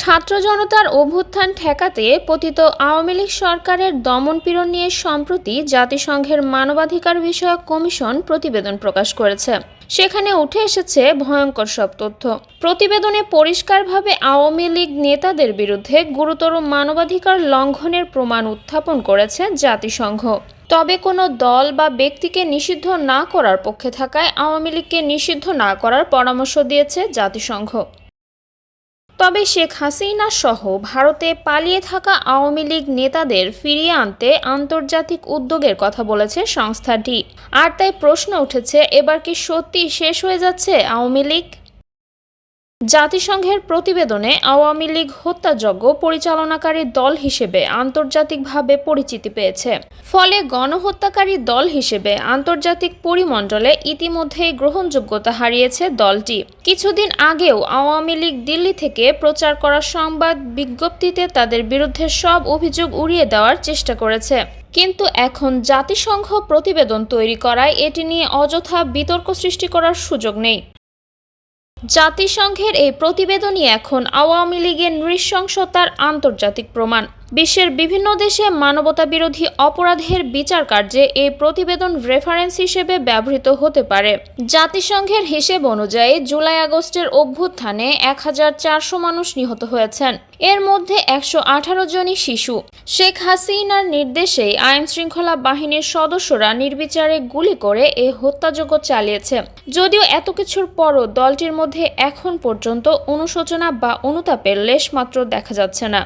ছাত্র জনতার অভ্যুত্থান ঠেকাতে পতিত আওয়ামী লীগ সরকারের দমনপীড়ন নিয়ে সম্প্রতি জাতিসংঘের মানবাধিকার বিষয়ক কমিশন প্রতিবেদন প্রকাশ করেছে। সেখানে উঠে এসেছে ভয়ঙ্কর সব তথ্য। প্রতিবেদনে পরিষ্কারভাবে আওয়ামী লীগ নেতাদের বিরুদ্ধে গুরুতর মানবাধিকার লঙ্ঘনের প্রমাণ উত্থাপন করেছে জাতিসংঘ। তবে কোনো দল বা ব্যক্তিকে নিষিদ্ধ না করার পক্ষে থাকায় আওয়ামী লীগকে নিষিদ্ধ না করার পরামর্শ দিয়েছে জাতিসংঘ। তবে শেখ হাসিনা সহ ভারতে পালিয়ে থাকা আওয়ামী লীগ নেতাদের ফিরিয়ে আনতে আন্তর্জাতিক উদ্যোগের কথা বলেছে সংস্থাটি। আর তাই প্রশ্ন উঠেছে, এবার কি সত্যি শেষ হয়ে যাচ্ছে আওয়ামী লীগ? জাতিসংঘের প্রতিবেদনে আওয়ামী লীগ হত্যাযজ্ঞ পরিচালনাকারী দল হিসেবে আন্তর্জাতিকভাবে পরিচিতি পেয়েছে। ফলে গণহত্যাকারী দল হিসেবে আন্তর্জাতিক পরিমণ্ডলে ইতিমধ্যেই গ্রহণযোগ্যতা হারিয়েছে দলটি। কিছুদিন আগেও আওয়ামী লীগ দিল্লি থেকে প্রচার করা সংবাদ বিজ্ঞপ্তিতে তাদের বিরুদ্ধে সব অভিযোগ উড়িয়ে দেওয়ার চেষ্টা করেছে। কিন্তু এখন জাতিসংঘ প্রতিবেদন তৈরি করায় এটি নিয়ে অযথা বিতর্ক সৃষ্টি করার সুযোগ নেই। জাতিসংঘের এই প্রতিবেদনই এখন আওয়ামী লীগের নৃশংসতার আন্তর্জাতিক প্রমাণ। বিশ্বের বিভিন্ন দেশে মানবতা বিরোধী অপরাধের বিচার কার্যে এই প্রতিবেদন রেফারেন্স হিসেবে ব্যবহৃত হতে পারে। জাতিসংঘের হিসেব অনুযায়ী জুলাই আগস্টের অভ্যুত্থানে এক হাজার চারশো মানুষ নিহত হয়েছেন। এর মধ্যে একশো আঠারো জনই শিশু। শেখ হাসিনার নির্দেশেই আইন শৃঙ্খলা বাহিনীর সদস্যরা নির্বিচারে গুলি করে এ হত্যাযজ্ঞ চালিয়েছে। যদিও এত কিছুর পরও দলটির মধ্যে এখন পর্যন্ত অনুশোচনা বা অনুতাপের লেশমাত্র দেখা যাচ্ছে না।